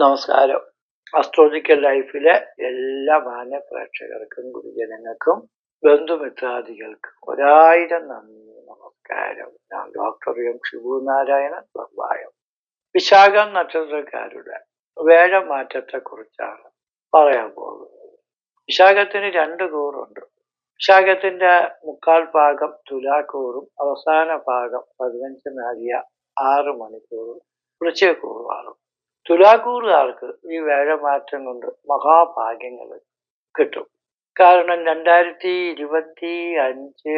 നമസ്കാരം. അസ്ട്രോളജിക്കൽ ലൈഫിലെ എല്ലാ മാന്യ പ്രേക്ഷകർക്കും ഗുരുജനങ്ങൾക്കും ബന്ധുമിത്രാദികൾക്കും ഒരായിരം നന്ദി നമസ്കാരം. ഞാൻ ഡോക്ടർ എം ശിവു നാരായണൻ ബമ്പായം വിശാഖ നക്ഷത്രക്കാരുടെ വേഴമാറ്റത്തെ കുറിച്ചാണ് പറയാൻ പോകുന്നത്. വിശാഖത്തിന് രണ്ട് കൂറുണ്ട്. വിശാഖത്തിന്റെ മുക്കാൽ ഭാഗം തുലാക്കൂറും അവസാന ഭാഗം പതിനഞ്ച് നാഴിക ആറ് മണിക്കൂറും വൃശ്ചികൂറുമാണ് തുലാക്കൂറുകാർക്ക് ഈ വേഴമാറ്റം കൊണ്ട് മഹാഭാഗ്യങ്ങൾ കിട്ടും. കാരണം രണ്ടായിരത്തി ഇരുപത്തി അഞ്ച്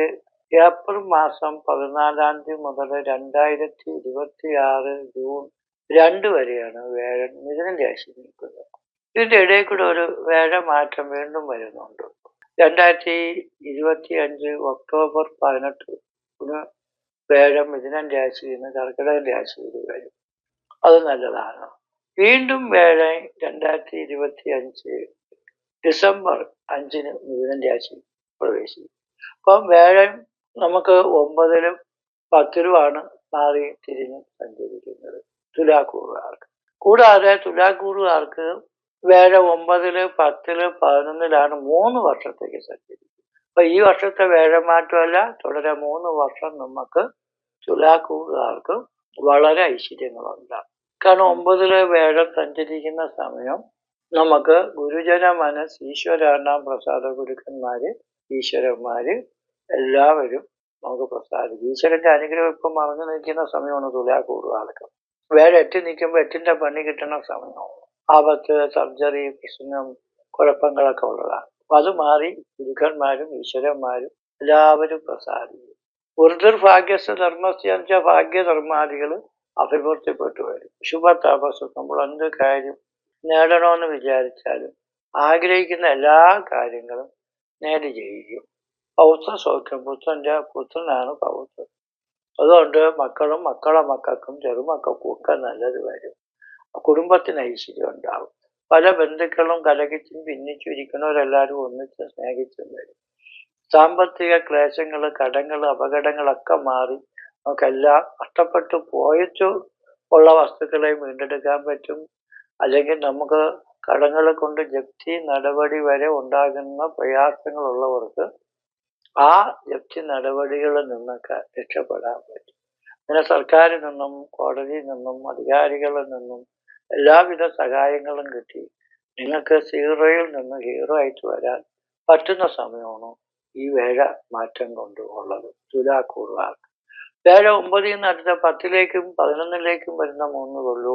ഏപ്രിൽ മാസം പതിനാലാം തീയതി മുതൽ രണ്ടായിരത്തി ഇരുപത്തി ആറ് ജൂൺ രണ്ട് വരെയാണ് വേഴൻ മിഥുന രാശി നിൽക്കുന്നത്. ഇതിന്റെ ഇടയിൽ കൂടെ ഒരു വേഴമാറ്റം വീണ്ടും വരുന്നുണ്ട്. രണ്ടായിരത്തി ഇരുപത്തി അഞ്ച് ഒക്ടോബർ പതിനെട്ട് വേഴം മിഥുനൻ രാശിയിൽ നിന്ന് കർക്കിടക രാശിയിൽ വരും. അത് നല്ലതാണ്. വീണ്ടും വേഴൻ രണ്ടായിരത്തി ഇരുപത്തി അഞ്ച് ഡിസംബർ അഞ്ചിന് മിഥുനൻ രാശി പ്രവേശിക്കും. അപ്പം വേഴം നമുക്ക് ഒമ്പതിലും പത്തിലുമാണ് മാറി തിരിഞ്ഞ് സഞ്ചരിക്കുന്നത്. തുലാക്കൂറുകാർക്ക്. കൂടാതെ തുലാക്കൂറുകാർക്ക് വേഴ ഒമ്പതിൽ പത്തിൽ പതിനൊന്നിലാണ് മൂന്ന് വർഷത്തേക്ക് സഞ്ചരിക്കുന്നത്. അപ്പൊ ഈ വർഷത്തെ വേഴമാറ്റമല്ല തുടരെ മൂന്ന് വർഷം നമുക്ക് തുലാക്കൂറുകാർക്ക് വളരെ ഐശ്വര്യങ്ങളുണ്ടാകും കാരണം ഒമ്പതിലെ വേഴം സഞ്ചരിക്കുന്ന സമയം നമുക്ക് ഗുരുജന മനസ് ഈശ്വരാണാം പ്രസാദ ഗുരുക്കന്മാര് ഈശ്വരന്മാര് എല്ലാവരും നമുക്ക് പ്രസാദിക്കും. ഈശ്വരന്റെ അനുഗ്രഹം ഇപ്പൊ മറഞ്ഞു നിൽക്കുന്ന സമയമാണ് തുലാ കൂടുവാൾക്ക് വേറെ എത്തി നിൽക്കുമ്പോൾ എട്ടിന്റെ പണി കിട്ടുന്ന സമയമാണ്. ആപത്ത് സർജറി പ്രശ്നം കുഴപ്പങ്ങളൊക്കെ ഉള്ളതാണ്. അപ്പൊ അത് മാറി ഗുരുക്കന്മാരും ഈശ്വരന്മാരും എല്ലാവരും പ്രസാദിക്കും. ഉർദുർ ഭാഗ്യസ്ഥ ധർമ്മസ്ഥ ഭാഗ്യധർമാദികൾ അഭിവൃദ്ധിപ്പെട്ടു വരും ശുഭ തപസ് നമ്മൾ എന്ത് കാര്യം നേടണമെന്ന് വിചാരിച്ചാലും ആഗ്രഹിക്കുന്ന എല്ലാ കാര്യങ്ങളും നേടി ചെയ്യും പൗത്ര സൗഖ്യം പുത്രന്റെ പുത്രനാണ് പൗത്രൻ. അതുകൊണ്ട് മക്കളും മക്കളെ മക്കൾക്കും ചെറുമക്കൾക്കും ഒക്കെ നല്ലത് വരും. കുടുംബത്തിന് ഐശ്വര്യം ഉണ്ടാവും. പല ബന്ധുക്കളും കലകിച്ചും ഭിന്നിച്ചും ഇരിക്കുന്നവരെല്ലാവരും ഒന്നിച്ച് സ്നേഹിച്ചും വരും. സാമ്പത്തിക ക്ലേശങ്ങൾ കടങ്ങൾ അപകടങ്ങളൊക്കെ മാറി നമുക്കെല്ലാം നഷ്ടപ്പെട്ടു പോയിട്ടു ഉള്ള വസ്തുക്കളെ വീണ്ടെടുക്കാൻ പറ്റും. അല്ലെങ്കിൽ നമുക്ക് കടങ്ങളെ കൊണ്ട് ജപ്തി നടപടി വരെ ഉണ്ടാകുന്ന പ്രയാസങ്ങളുള്ളവർക്ക് ആ ജപ്തി നടപടികളിൽ നിന്നൊക്കെ രക്ഷപ്പെടാൻ പറ്റും. അങ്ങനെ സർക്കാരിൽ നിന്നും കോടതിയിൽ നിന്നും അധികാരികളിൽ നിന്നും എല്ലാവിധ സഹായങ്ങളും കിട്ടി. നിങ്ങൾക്ക് സീറോയിൽ നിന്ന് ഹീറോ ആയിട്ട് വരാൻ പറ്റുന്ന സമയമാണ് ഈ വേഴ മാറ്റം കൊണ്ട് ഉള്ളത് തുലാക്കൂറുകാർക്ക് വേഴ ഒമ്പതിൽ നിന്ന് അടുത്ത പത്തിലേക്കും പതിനൊന്നിലേക്കും വരുന്ന മൂന്ന് കൊള്ളൂ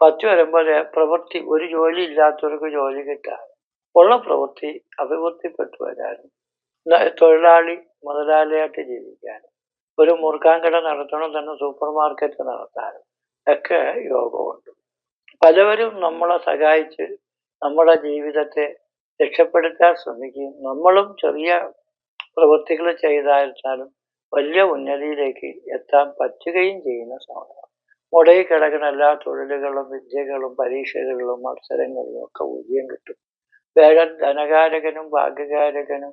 പത്ത് വരുമ്പോൾ പ്രവൃത്തി ഒരു ജോലി ഇല്ലാത്തവർക്ക് ജോലി കിട്ടാൻ ഉള്ള പ്രവൃത്തി അഭിവൃദ്ധിപ്പെട്ടു വരാനും തൊഴിലാളി മുതലാളിയായിട്ട് ജീവിക്കാനും ഒരു മുറുക്കാൻ കട നടത്തണം തന്നെ സൂപ്പർ മാർക്കറ്റ് നടത്താനും ഒക്കെ യോഗമുണ്ട്. പലവരും നമ്മളെ സഹായിച്ച് നമ്മുടെ ജീവിതത്തെ രക്ഷപ്പെടുത്താൻ ശ്രമിക്കുകയും നമ്മളും ചെറിയ പ്രവൃത്തികൾ ചെയ്താലും വലിയ ഉന്നതിയിലേക്ക് എത്താൻ പറ്റുകയും ചെയ്യുന്ന സമയമാണ് മുടയിൽ കിടക്കുന്ന എല്ലാ തൊഴിലുകളും വിദ്യകളും പരീക്ഷകളും മത്സരങ്ങളും ഒക്കെ വിജയം കിട്ടും. വേഗം ധനകാരകനും ഭാഗ്യകാരകനും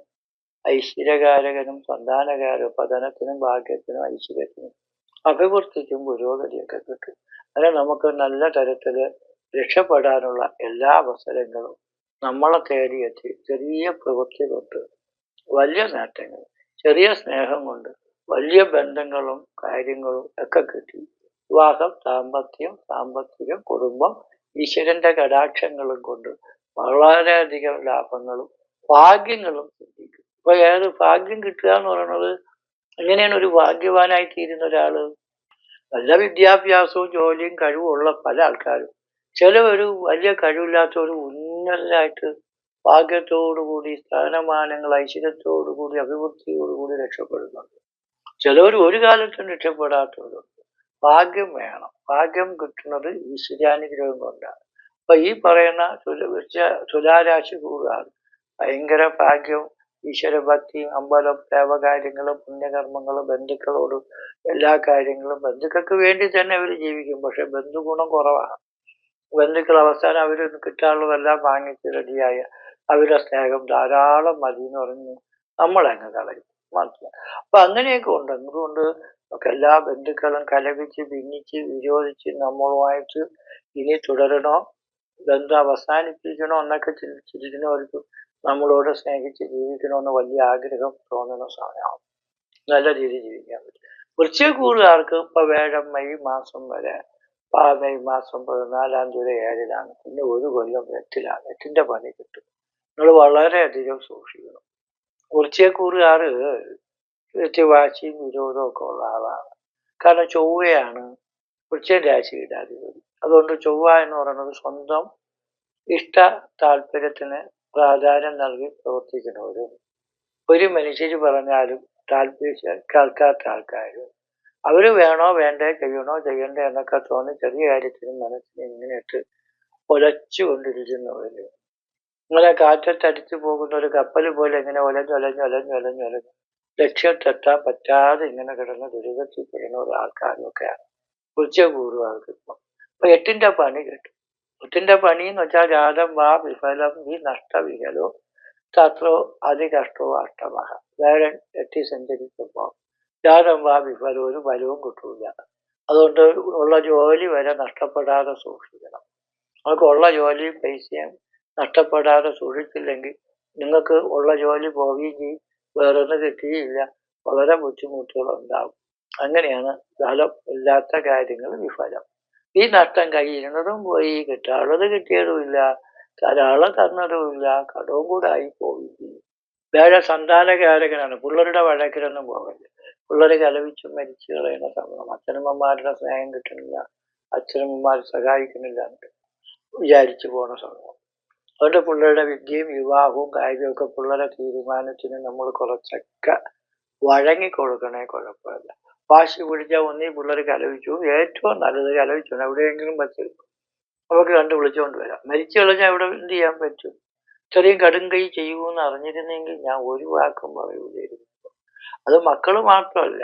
ഐശ്വര്യകാരകനും സന്താനകാരനും പതനത്തിനും ഭാഗ്യത്തിനും ഐശ്വര്യത്തിനും അഭിവൃദ്ധിക്കും പുരോഗതിയൊക്കെ കിട്ടും. അങ്ങനെ നമുക്ക് നല്ല തരത്തിൽ രക്ഷപ്പെടാനുള്ള എല്ലാ അവസരങ്ങളും നമ്മളെ തേടിയെത്തി ചെറിയ പ്രവൃത്തി കൊണ്ട് വലിയ നേട്ടങ്ങൾ ചെറിയ സ്നേഹം കൊണ്ട് വലിയ ബന്ധങ്ങളും കാര്യങ്ങളും ഒക്കെ കിട്ടി. വിവാഹം സാമ്പത്തികം സാമ്പത്തികം കുടുംബം ഈശ്വരന്റെ കടാക്ഷങ്ങളും കൊണ്ട് വളരെയധികം ലാഭങ്ങളും ഭാഗ്യങ്ങളും സിദ്ധിക്കും. ഇപ്പൊ ഏത് ഭാഗ്യം കിട്ടുക എന്ന് പറയുന്നത് എങ്ങനെയാണ് ഒരു ഭാഗ്യവാനായി തീരുന്ന ഒരാൾ നല്ല വിദ്യാഭ്യാസവും ജോലിയും കഴിവും ഉള്ള പല ആൾക്കാരും. ഒരു വലിയ കഴിവില്ലാത്ത കഴിവില്ലാത്തവർ ഉന്നതരായിട്ട് ഭാഗ്യത്തോടുകൂടി സ്ഥാനമാനങ്ങൾ ഐശ്വര്യത്തോടുകൂടി അഭിവൃദ്ധിയോടുകൂടി രക്ഷപ്പെടുന്നുണ്ട്. ചിലവർ ഒരു കാലത്തും രക്ഷപ്പെടാത്തവരുണ്ട്. ഭാഗ്യം വേണം. ഭാഗ്യം കിട്ടുന്നത് ഈ ഈശ്വരാനുഗ്രഹം കൊണ്ടാണ്. അപ്പൊ ഈ പറയുന്ന തുലാരാശി കൂടാണ് ഭയങ്കര ഭാഗ്യവും ഈശ്വരഭക്തിയും അമ്പലം ദേവകാര്യങ്ങളും പുണ്യകർമ്മങ്ങളും ബന്ധുക്കളോട് എല്ലാ കാര്യങ്ങളും ബന്ധുക്കൾക്ക് വേണ്ടി തന്നെ അവർ ജീവിക്കും. പക്ഷെ ബന്ധുഗുണം കുറവാണ്. ബന്ധുക്കൾ അവസാനം അവർ കിട്ടാനുള്ളതെല്ലാം വാങ്ങിച്ച് റെഡിയായ അവരുടെ സ്നേഹം ധാരാളം മതി എന്ന് പറഞ്ഞ് നമ്മളങ്ങ് കളയും. മനസ്സിലായി അപ്പൊ അങ്ങനെയൊക്കെ ഉണ്ട്. അതുകൊണ്ട് നമുക്ക് എല്ലാ ബന്ധുക്കളും കലപിച്ച് ഭിന്നിച്ച് വിരോധിച്ച് നമ്മളുമായിട്ട് ഇനി തുടരണോ? ബന്ധം അവസാനിപ്പിക്കണോ എന്നൊക്കെ ചിന്തിച്ചിരിക്കുന്നവർക്ക് നമ്മളോട് സ്നേഹിച്ച് ജീവിക്കണമെന്ന് വലിയ ആഗ്രഹം തോന്നുന്ന സമയമാണ് നല്ല രീതിയിൽ ജീവിക്കാൻ പറ്റും. വൃശ്ചികൂറുകാർക്ക് ഇപ്പൊ വേഴം മെയ് മാസം വരെ മെയ് മാസം പതിനാലാം തീയതി ഏഴിലാണ്. പിന്നെ ഒരു കൊല്ലം എട്ടിലാണ്. എട്ടിന്റെ പണി കിട്ടും. നിങ്ങൾ വളരെയധികം സൂക്ഷിക്കണം. വൃശ്ചികൂറുകാർ വെച്ച് വാശിയും വിരോധവും ഒക്കെ ഉള്ള ആളാണ് കാരണം ചൊവ്വയാണ് വൃശ്ചിക രാശിയുടെ അധിപതി അതുകൊണ്ട് ചൊവ്വ എന്ന് പറയുന്നത് സ്വന്തം ഇഷ്ട താല്പര്യത്തിന് പ്രാധാന്യം നൽകി പ്രവർത്തിക്കുന്നവരും ഒരു മനുഷ്യർ പറഞ്ഞാലും താല്പര്യം കേൾക്കാത്ത ആൾക്കാരും അവർ വേണോ വേണ്ടേ ചെയ്യണോ ചെയ്യണ്ടേ എന്നൊക്കെ തോന്നി ചെറിയ കാര്യത്തിന് മനസ്സിനെ ഇങ്ങനെയിട്ട് ഒലച്ചു ഇങ്ങനെ കാറ്റത്തടിച്ചു പോകുന്ന ഒരു കപ്പൽ പോലെ ഇങ്ങനെ ഒലഞ്ഞ് ഒലഞ്ഞ് ഒലഞ്ഞ് ഒലഞ്ഞ് ഒലഞ്ഞ് ലക്ഷ്യത്തെത്താൻ പറ്റാതെ ഇങ്ങനെ കിടന്ന് ദുരിതത്തിൽ പെടുന്ന ഒരു ആൾക്കാരും ഒക്കെയാണ് ഉച്ചപൂർവം അപ്പൊ എട്ടിന്റെ പണി കിട്ടും. എട്ടിന്റെ പണി എന്ന് വെച്ചാൽ ജാതം വാ വിഫലം ഈ നഷ്ടവിഹലോ തത്രോ അതികഷ്ടോ അഷ്ടമഹ. വേറെ എട്ടി സഞ്ചരിക്കുമ്പോൾ ജാതം വാ വിഫലോ ഒരു ബലവും കിട്ടൂല. അതുകൊണ്ട് ഉള്ള ജോലി വരെ നഷ്ടപ്പെടാതെ സൂക്ഷിക്കണം. നമുക്ക് ഉള്ള ജോലിയും പൈസയും നഷ്ടപ്പെടാതെ സൂക്ഷിച്ചില്ലെങ്കിൽ നിങ്ങൾക്ക് ഉള്ള ജോലി പോവുകയും ചെയ്യും. വേറൊന്നും കിട്ടുകയില്ല വളരെ ബുദ്ധിമുട്ടുകൾ ഉണ്ടാകും. അങ്ങനെയാണ് ഫലം ഇല്ലാത്ത കാര്യങ്ങൾ വിഫലം. ഈ നഷ്ടം കഴിയുന്നതും പോയി കിട്ടാനുള്ളത് കിട്ടിയതുമില്ല ധാരാളം തന്നതുമില്ല കടവും കൂടെ ആയി പോവുകയും ചെയ്യും. വേറെ സന്താനകാരകനാണ്. പിള്ളേരുടെ വഴക്കിലൊന്നും പോകരുത്. പിള്ളേർ കലവിച്ചു മരിച്ചു കളയുന്ന സമയം അച്ഛനമ്മമാരുടെ സ്നേഹം കിട്ടുന്നില്ല. അച്ഛനമ്മമാർ സഹായിക്കുന്നില്ല വിചാരിച്ചു പോണ സമയം. അതുകൊണ്ട് പിള്ളേരുടെ വിദ്യയും വിവാഹവും കാര്യമൊക്കെ പിള്ളേരെ തീരുമാനത്തിന് നമ്മൾ കുറച്ചൊക്കെ വഴങ്ങി കൊടുക്കണേ കുഴപ്പമില്ല. വാശി പിടിച്ചാൽ ഒന്നീ പിള്ളേർ കലവിച്ചു ഏറ്റവും നല്ലത് കലവിച്ചു എവിടെയെങ്കിലും പറ്റും അവർക്ക് കണ്ടു വിളിച്ചുകൊണ്ട് വരാം. മരിച്ചു കളഞ്ഞാൽ എവിടെ എന്ത് ചെയ്യാൻ പറ്റും? ചെറിയ കടും കൈ ചെയ്യുമെന്ന് അറിഞ്ഞിരുന്നെങ്കിൽ ഞാൻ ഒരു വാക്കും പറയൂലായിരുന്നു. അത് മക്കൾ മാത്രമല്ല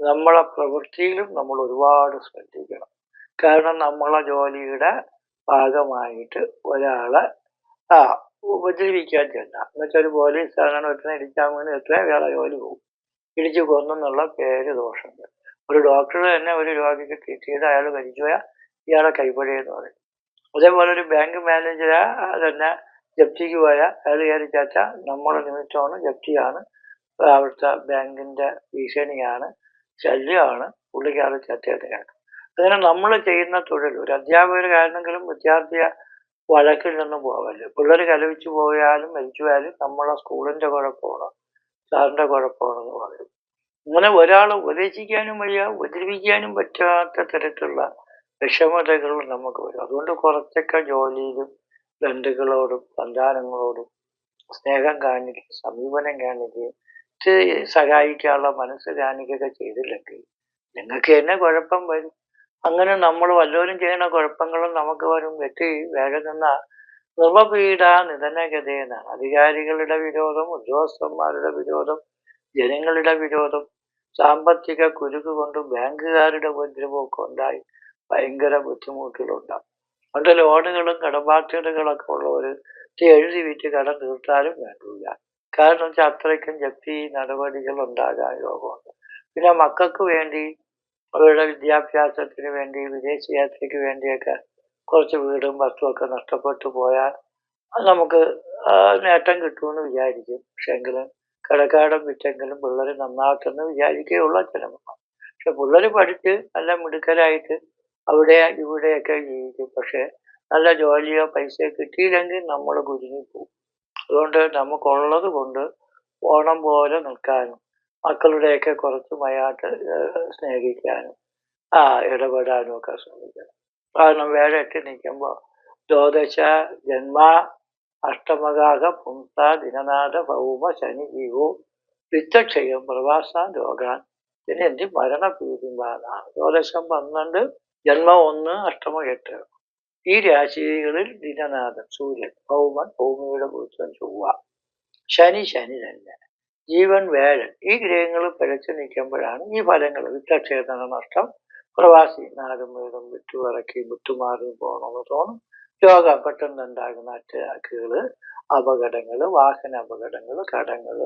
നമ്മളെ പ്രവൃത്തിയിലും നമ്മൾ ഒരുപാട് ശ്രദ്ധിക്കണം. കാരണം നമ്മളെ ജോലിയുടെ ഭാഗമായിട്ട് ഒരാളെ ആ ഉപദ്രവിക്കാൻ ചെന്ന എന്നുവെച്ചാൽ ഒരു പോലീസ് അങ്ങനെ ഒറ്റ ഇടിച്ചാൽ വീണ് എത്ര വേറെ ജോലി പോകും. ഇടിച്ചു കൊന്നെന്നുള്ള പേര് ദോഷമുണ്ട്. ഒരു ഡോക്ടർ തന്നെ ഒരു രോഗിക്ക് ട്രീറ്റ് ചെയ്ത് അയാൾ മരിച്ചുപോയാൽ ഇയാളെ കൈപ്പടിയെന്ന് പറയും. അതേപോലെ ഒരു ബാങ്ക് മാനേജർ തന്നെ ജപ്തിക്ക് പോയാൽ അയാൾ വിചാരിച്ചാച്ച നമ്മുടെ നിമിത്തമാണ് ജപ്തിയാണ്. അവിടുത്തെ ബാങ്കിന്റെ ഭീഷണിയാണ് ശല്യമാണ്. പുള്ളിക്കാരുടെ കേൾക്കും അങ്ങനെ നമ്മൾ ചെയ്യുന്ന തൊഴിൽ ഒരു അധ്യാപകരാണെങ്കിലും വിദ്യാർത്ഥിയെ വഴക്കിൽ നിന്ന് പോകല്ലോ പിള്ളേർ കലവിച്ചു പോയാലും മരിച്ചു പോയാലും നമ്മളെ സ്കൂളിന്റെ കുഴപ്പമാണ്? സാറിന്റെ കുഴപ്പമാണെന്ന് പറയും. അങ്ങനെ ഒരാളെ ഉപദേശിക്കാനും വയ്യ ഉപദ്രവിക്കാനും പറ്റാത്ത തരത്തിലുള്ള വിഷമതകൾ നമുക്ക് വരും. അതുകൊണ്ട് കുറച്ചൊക്കെ ജോലിയിലും ബന്ധുക്കളോടും സന്താനങ്ങളോടും സ്നേഹം കാണിക്കുക സമീപനം കാണിക്കുകയും സഹായിക്കാനുള്ള മനസ്സ് കാണിക്കുകയൊക്കെ ചെയ്തില്ലെങ്കിൽ നിങ്ങൾക്ക് തന്നെ കുഴപ്പം വരും. അങ്ങനെ നമ്മൾ വല്ലവരും ചെയ്യുന്ന കുഴപ്പങ്ങളും നമുക്ക് വരും വെട്ടി വേഗം നിന്ന നിർവപീഡ നിധനഗതയെന്നാണ് അധികാരികളുടെ വിരോധം ഉദ്യോഗസ്ഥന്മാരുടെ വിരോധം ജനങ്ങളുടെ വിരോധം സാമ്പത്തിക കുരുക്ക് കൊണ്ട് ബാങ്കുകാരുടെ ഉപദ്രവമൊക്കെ ഉണ്ടായി ഭയങ്കര ബുദ്ധിമുട്ടുകളുണ്ടാകും അതുകൊണ്ട് ലോണുകളും കടബാധ്യതകളൊക്കെ ഉള്ളവർ എഴുതി വിറ്റ് കടം തീർത്താലും വേണ്ടില്ല. കാരണം വെച്ചാൽ അത്രയ്ക്കും ജപ്തി നടപടികൾ ഉണ്ടാകാൻ യോഗമുണ്ട് പിന്നെ മക്കൾക്ക് വേണ്ടി അവരുടെ വിദ്യാഭ്യാസത്തിന് വേണ്ടി വിദേശ യാത്രയ്ക്ക് വേണ്ടിയൊക്കെ കുറച്ച് വീടും വസ്തുവൊക്കെ നഷ്ടപ്പെട്ടു പോയാൽ അത് നമുക്ക് നേട്ടം കിട്ടുമെന്ന് വിചാരിക്കും. പക്ഷെങ്കിലും കടക്കാടം വിറ്റെങ്കിലും പിള്ളേർ നന്നാക്കുന്നു വിചാരിക്കുകയുള്ള ചിലപ്പോൾ. പക്ഷെ പിള്ളേർ പഠിച്ച് നല്ല മിടുക്കരായിട്ട് അവിടെ ഇവിടെയൊക്കെ ജീവിക്കും. പക്ഷെ നല്ല ജോലിയോ പൈസയോ കിട്ടിയില്ലെങ്കിൽ നമ്മൾ കുരുങ്ങി പോകും. അതുകൊണ്ട് നമുക്കുള്ളത് കൊണ്ട് ഓണം പോലെ നിൽക്കാനും മക്കളുടെയൊക്കെ കുറച്ച് മയാട്ട് സ്നേഹിക്കാനും ആ ഇടപെടാനും ഒക്കെ ശ്രമിക്കണം. കാരണം വേഴയ്ക്ക് നിൽക്കുമ്പോൾ ദ്വാദശ ജന്മ അഷ്ടമകാക പുംസ ദിനനാഥ ഭൗമ ശനി ജീവോ വിത്തക്ഷയം പ്രവാസ രോഗാൻ പിന്നെ എന്ത് മരണപീതിമ്പാതാണ് ദ്വാദശം പന്ത്രണ്ട് ജന്മ ഒന്ന് അഷ്ടമ എട്ട്. ഈ രാശികളിൽ ദിനനാഥൻ സൂര്യൻ ഭൗമൻ ഭൂമിയുടെ പുരുഷൻ ചൊവ്വ. ശനി ശനി തന്നെ. ജീവൻ വേഴൻ ഈ ഗ്രഹങ്ങൾ പിഴച്ചു നിൽക്കുമ്പോഴാണ് ഈ ഫലങ്ങൾ. വിത്തക്ഷേത്ര നഷ്ടം. പ്രവാസി നാടും വീടും വിറ്റുവിറക്കി വിട്ടുമാറി പോകണമെന്ന് തോന്നും. രോഗം പെട്ടെന്ന് ഉണ്ടാകുന്ന അറ്റാക്കുകൾ അപകടങ്ങൾ വാഹന അപകടങ്ങൾ കടങ്ങൾ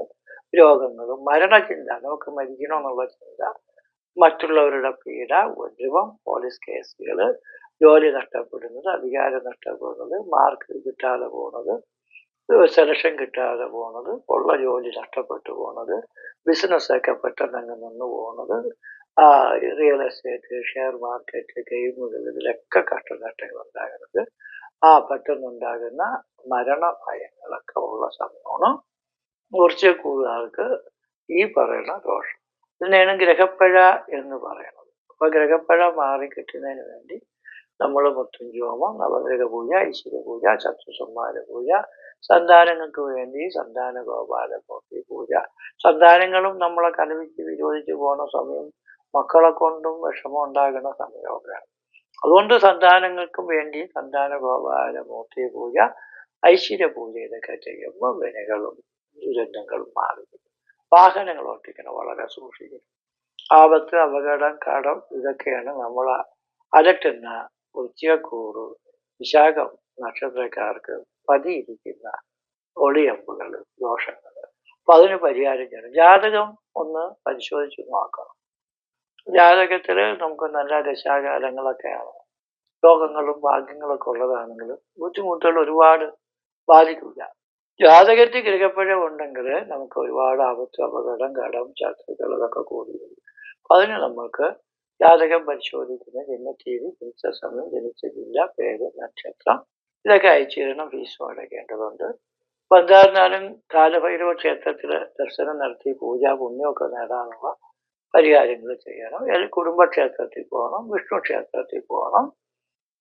രോഗങ്ങൾ മരണചിന്ത. നമുക്ക് മരിക്കണമെന്നുള്ള ചിന്ത. മറ്റുള്ളവരുടെ പീഡ ഉപദ്രവം പോലീസ് കേസുകൾ ജോലി നഷ്ടപ്പെടുന്നത് അധികാരം നഷ്ടപ്പെടുന്നത് മാർക്ക് കിട്ടാതെ പോകുന്നത് സെലക്ഷൻ കിട്ടാതെ പോണത് ഉള്ള ജോലി നഷ്ടപ്പെട്ടു പോണത് ബിസിനസ്സൊക്കെ പെട്ടെന്ന് അങ്ങ് നിന്ന് ആ റിയൽ എസ്റ്റേറ്റ് ഷെയർ മാർക്കറ്റ് ഗെയിമുകൾ ഇതിലൊക്കെ കഷ്ടനഷ്ടങ്ങൾ ഉണ്ടാകുന്നത് ആ പെട്ടെന്നുണ്ടാകുന്ന മരണ ഭയങ്ങളൊക്കെ ഉള്ള സമയമാണ് കുറച്ച് കൂടുതൽക്ക് ഈ പറയുന്ന ദോഷം. ഇതിനെയാണ് ഗ്രഹപ്പഴ എന്ന് പറയുന്നത്. അപ്പൊ ഗ്രഹപ്പഴ മാറി കിട്ടുന്നതിന് വേണ്ടി നമ്മൾ മുത്തുംജോമം നവഗ്രഹ പൂജ ഐശ്വര്യ പൂജ ചത്തുസംഹാര പൂജ സന്താനങ്ങൾക്ക് വേണ്ടി സന്താന ഗോപാലമൂർത്തി പൂജ. സന്താനങ്ങളും നമ്മളെ കലവിച്ച് വിരോധിച്ചു പോണ സമയം മക്കളെ കൊണ്ടും വിഷമം ഉണ്ടാകുന്ന സമയമൊക്കെയാണ് അതുകൊണ്ട് സന്താനങ്ങൾക്കും വേണ്ടി സന്താന ഗോപാലമൂർത്തി പൂജ ഐശ്വര്യ പൂജ ഇതൊക്കെ ചെയ്യുമ്പോൾ വിനകളും ദുരന്തങ്ങളും മാറി വാഹനങ്ങൾ ഓട്ടിക്കണം വളരെ സൂക്ഷിക്കണം. ആപത്ത് അപകടം കടം ഇതൊക്കെയാണ് നമ്മൾ അലട്ടുന്ന ഉച്ചക്കൂറ് വിശാഖം നക്ഷത്രക്കാർക്ക് പതിയിരിക്കുന്ന ഒളിയമ്പുകൾ ദോഷങ്ങൾ അപ്പൊ അതിന് പരിഹാരം ചെയ്യണം. ജാതകം ഒന്ന് പരിശോധിച്ച് നോക്കണം. ജാതകത്തിൽ നമുക്ക് നല്ല ദശാകാലങ്ങളൊക്കെയാണ്. രോഗങ്ങളും ഭാഗ്യങ്ങളൊക്കെ ഉള്ളതാണെങ്കിൽ ബുദ്ധിമുട്ടുകൾ ഒരുപാട് ബാധിക്കില്ല. ജാതകത്തിൽ ഗ്രഹപ്പഴ ഉണ്ടെങ്കിൽ നമുക്ക് ഒരുപാട് ആപത്ത് അപകടം കടം ശത്രുക്കൾ ഇതൊക്കെ കൂടി അതിന് നമുക്ക് ജാതകം പരിശോധിക്കുന്ന ജന്മത്തീയതി ജനിച്ച സമയം ജനിച്ച ജില്ല പേര് നക്ഷത്രം. ഇതൊക്കെ അയച്ചു തരണം ഫീസ് അടയ്ക്കേണ്ടതുണ്ട് എന്തായിരുന്നാലും കാലഭൈരവ ക്ഷേത്രത്തിൽ ദർശനം നടത്തി പൂജ പുണ്യമൊക്കെ നേടാനുള്ള പരിഹാരങ്ങൾ ചെയ്യണം. കുടുംബക്ഷേത്രത്തിൽ പോകണം വിഷ്ണു ക്ഷേത്രത്തിൽ പോകണം.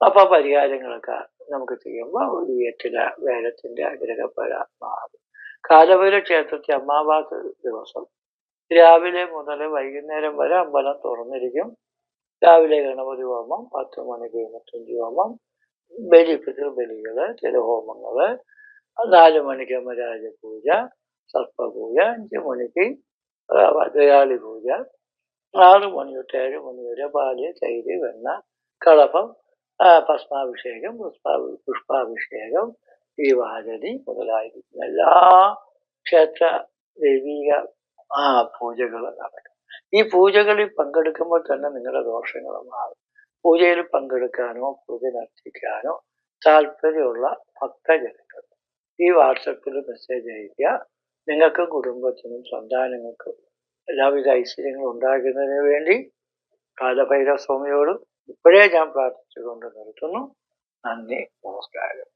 അപ്പൊ പരിഹാരങ്ങളൊക്കെ നമുക്ക് ചെയ്യുമ്പോൾ ഈ എട്ടില വേലത്തിന്റെ ഗ്രഹപ്പഴ മാറും കാലഭൈരവ ക്ഷേത്രത്തിൽ അമ്മാവാസ ദിവസം. രാവിലെ മുതൽ വൈകുന്നേരം വരെ അമ്പലം തുറന്നിരിക്കും. ලාවිලගෙන පොදිවමන් පත්වමනගේ මුතුන්දිවමන් බෙලි පිටු බෙලිගල තෙලහෝමංගල දාලමණික මරාජ පූජා සර්ප පූජා ජමණිකි දයාලි පූජා ආරු මණියුටේරි මණියුර බාලේ තෛරි වෙන්න කලපම් பஸ்மாபிஷேகம் புஷ்பாபிஷேகம் தீவாததி முதலாயிருக்கும் எல்லா க்ஷேத்திர தெய்வீக பூஜைகளும் நடக்கும் ഈ പൂജകളിൽ പങ്കെടുക്കുമ്പോൾ തന്നെ നിങ്ങളുടെ ദോഷങ്ങൾ മാറും. പൂജയിൽ പങ്കെടുക്കാനോ പൂജ നടത്തിക്കാനോ താല്പര്യമുള്ള ഭക്തജനങ്ങൾ ഈ വാട്സപ്പിൽ മെസ്സേജ് അയക്കുക നിങ്ങൾക്ക് കുടുംബത്തിനും സന്താനങ്ങൾക്കും എല്ലാവിധ ഐശ്വര്യങ്ങളും ഉണ്ടാകുന്നതിന് വേണ്ടി കാലഭൈരവ സ്വാമിയോടും ഇപ്പോഴേ ഞാൻ പ്രാർത്ഥിച്ചുകൊണ്ട് നിർത്തുന്നു. നന്ദി നമസ്കാരം.